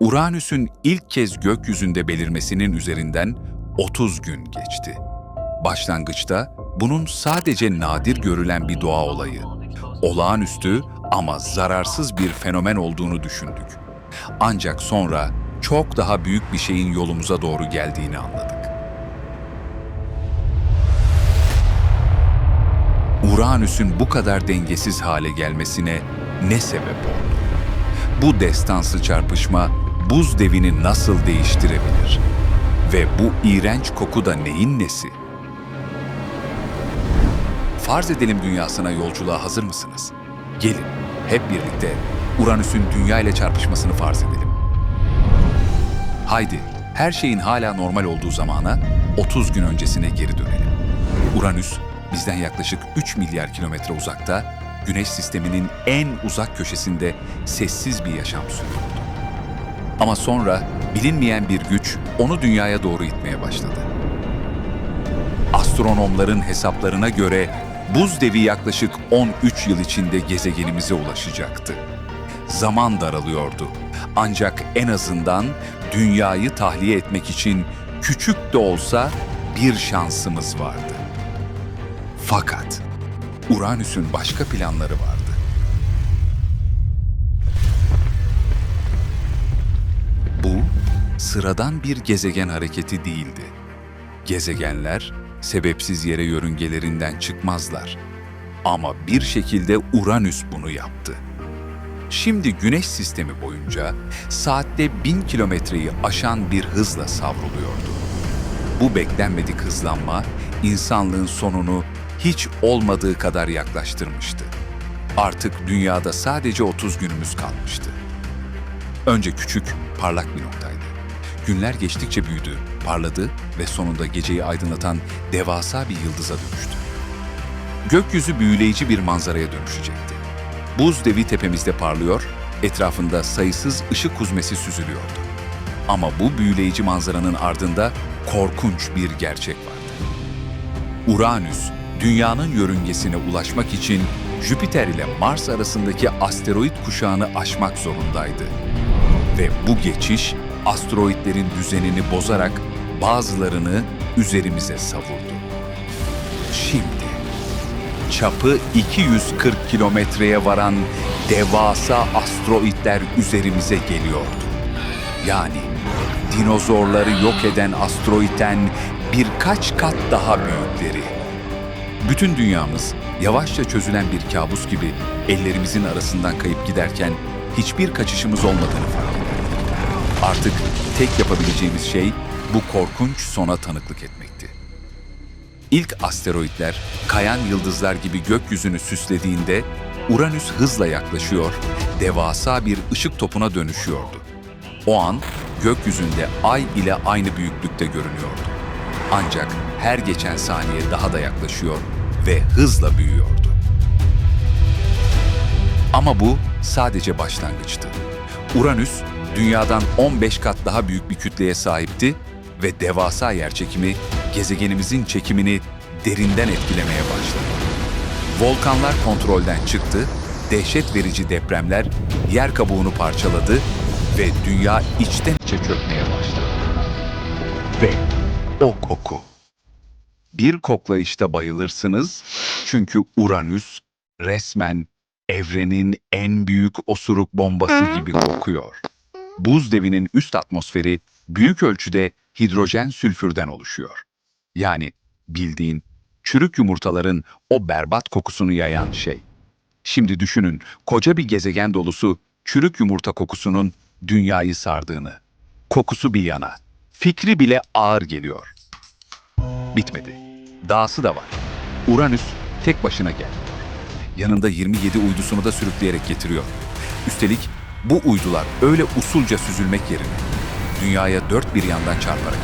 Uranüs'ün ilk kez gökyüzünde belirmesinin üzerinden 30 gün geçti. Başlangıçta bunun sadece nadir görülen bir doğa olayı, olağanüstü ama zararsız bir fenomen olduğunu düşündük. Ancak sonra çok daha büyük bir şeyin yolumuza doğru geldiğini anladık. Uranüs'ün bu kadar dengesiz hale gelmesine ne sebep oldu? Bu destansı çarpışma buz devini nasıl değiştirebilir? Ve bu iğrenç koku da neyin nesi? Farz edelim dünyasına yolculuğa hazır mısınız? Gelin, hep birlikte Uranüs'ün dünya ile çarpışmasını farz edelim. Haydi, her şeyin hala normal olduğu zamana 30 gün öncesine geri dönelim. Uranüs, bizden yaklaşık 3 milyar kilometre uzakta, Güneş sisteminin en uzak köşesinde sessiz bir yaşam sürüyordu. Ama sonra bilinmeyen bir güç onu dünyaya doğru itmeye başladı. Astronomların hesaplarına göre buz devi yaklaşık 13 yıl içinde gezegenimize ulaşacaktı. Zaman daralıyordu. Ancak en azından dünyayı tahliye etmek için küçük de olsa bir şansımız vardı. Fakat Uranüs'ün başka planları vardı. Sıradan bir gezegen hareketi değildi. Gezegenler sebepsiz yere yörüngelerinden çıkmazlar. Ama bir şekilde Uranüs bunu yaptı. Şimdi Güneş sistemi boyunca saatte bin kilometreyi aşan bir hızla savruluyordu. Bu beklenmedik hızlanma insanlığın sonunu hiç olmadığı kadar yaklaştırmıştı. Artık dünyada sadece 30 günümüz kalmıştı. Önce küçük, parlak bir noktaydı. Günler geçtikçe büyüdü, parladı ve sonunda geceyi aydınlatan devasa bir yıldıza dönüştü. Gökyüzü büyüleyici bir manzaraya dönüşecekti. Buz devi tepemizde parlıyor, etrafında sayısız ışık huzmesi süzülüyordu. Ama bu büyüleyici manzaranın ardında korkunç bir gerçek vardı. Uranüs, Dünya'nın yörüngesine ulaşmak için Jüpiter ile Mars arasındaki asteroid kuşağını aşmak zorundaydı. Ve bu geçiş asteroidlerin düzenini bozarak bazılarını üzerimize savurdu. Şimdi çapı 240 kilometreye varan devasa asteroidler üzerimize geliyordu. Yani dinozorları yok eden asteroitten birkaç kat daha büyükleri. Bütün dünyamız yavaşça çözülen bir kabus gibi ellerimizin arasından kayıp giderken hiçbir kaçışımız olmadığını fark ettik. Artık tek yapabileceğimiz şey bu korkunç sona tanıklık etmekti. İlk asteroidler kayan yıldızlar gibi gökyüzünü süslediğinde Uranüs hızla yaklaşıyor, devasa bir ışık topuna dönüşüyordu. O an gökyüzünde ay ile aynı büyüklükte görünüyordu. Ancak her geçen saniye daha da yaklaşıyor ve hızla büyüyordu. Ama bu sadece başlangıçtı. Uranüs, dünyadan 15 kat daha büyük bir kütleye sahipti ve devasa yerçekimi gezegenimizin çekimini derinden etkilemeye başladı. Volkanlar kontrolden çıktı, dehşet verici depremler yer kabuğunu parçaladı ve dünya içten içe çökmeye başladı. Ve o koku. Bir koklayışta bayılırsınız çünkü Uranüs resmen evrenin en büyük osuruk bombası gibi kokuyor. Buz devinin üst atmosferi büyük ölçüde hidrojen sülfürden oluşuyor. Yani bildiğin çürük yumurtaların o berbat kokusunu yayan şey. Şimdi düşünün koca bir gezegen dolusu çürük yumurta kokusunun dünyayı sardığını. Kokusu bir yana, fikri bile ağır geliyor. Bitmedi. Dahası da var. Uranüs tek başına gelmiyor. Yanında 27 uydusunu da sürükleyerek getiriyor. Üstelik bu uydular öyle usulca süzülmek yerine dünyaya dört bir yandan çarparak.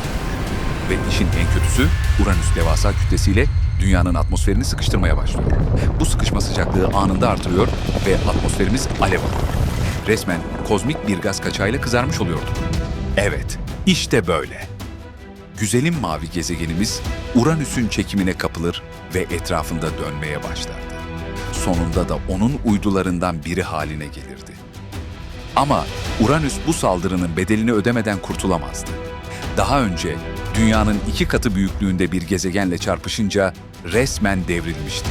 Ve işin en kötüsü Uranüs devasa kütlesiyle dünyanın atmosferini sıkıştırmaya başlıyor. Bu sıkışma sıcaklığı anında artırıyor ve atmosferimiz alev alıyor. Resmen kozmik bir gaz kaçağıyla kızarmış oluyordu. Evet, işte böyle. Güzelim mavi gezegenimiz Uranüs'ün çekimine kapılır ve etrafında dönmeye başlardı. Sonunda da onun uydularından biri haline gelirdi. Ama Uranüs bu saldırının bedelini ödemeden kurtulamazdı. Daha önce dünyanın iki katı büyüklüğünde bir gezegenle çarpışınca resmen devrilmişti.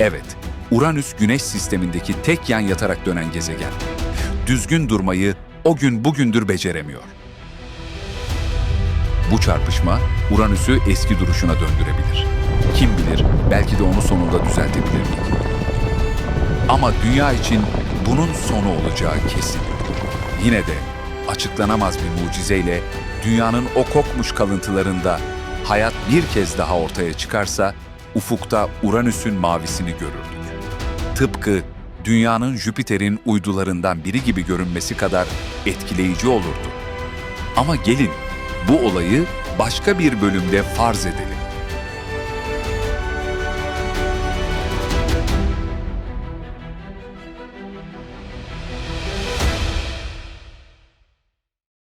Evet, Uranüs güneş sistemindeki tek yan yatarak dönen gezegen. Düzgün durmayı o gün bugündür beceremiyor. Bu çarpışma Uranüs'ü eski duruşuna döndürebilir. Kim bilir belki de onu sonunda düzeltebilirdik. Ama dünya için bunun sonu olacağı kesin. Yine de açıklanamaz bir mucizeyle dünyanın o kokmuş kalıntılarında hayat bir kez daha ortaya çıkarsa ufukta Uranüs'ün mavisini görürdük. Tıpkı dünyanın Jüpiter'in uydularından biri gibi görünmesi kadar etkileyici olurdu. Ama gelin bu olayı başka bir bölümde farz edelim.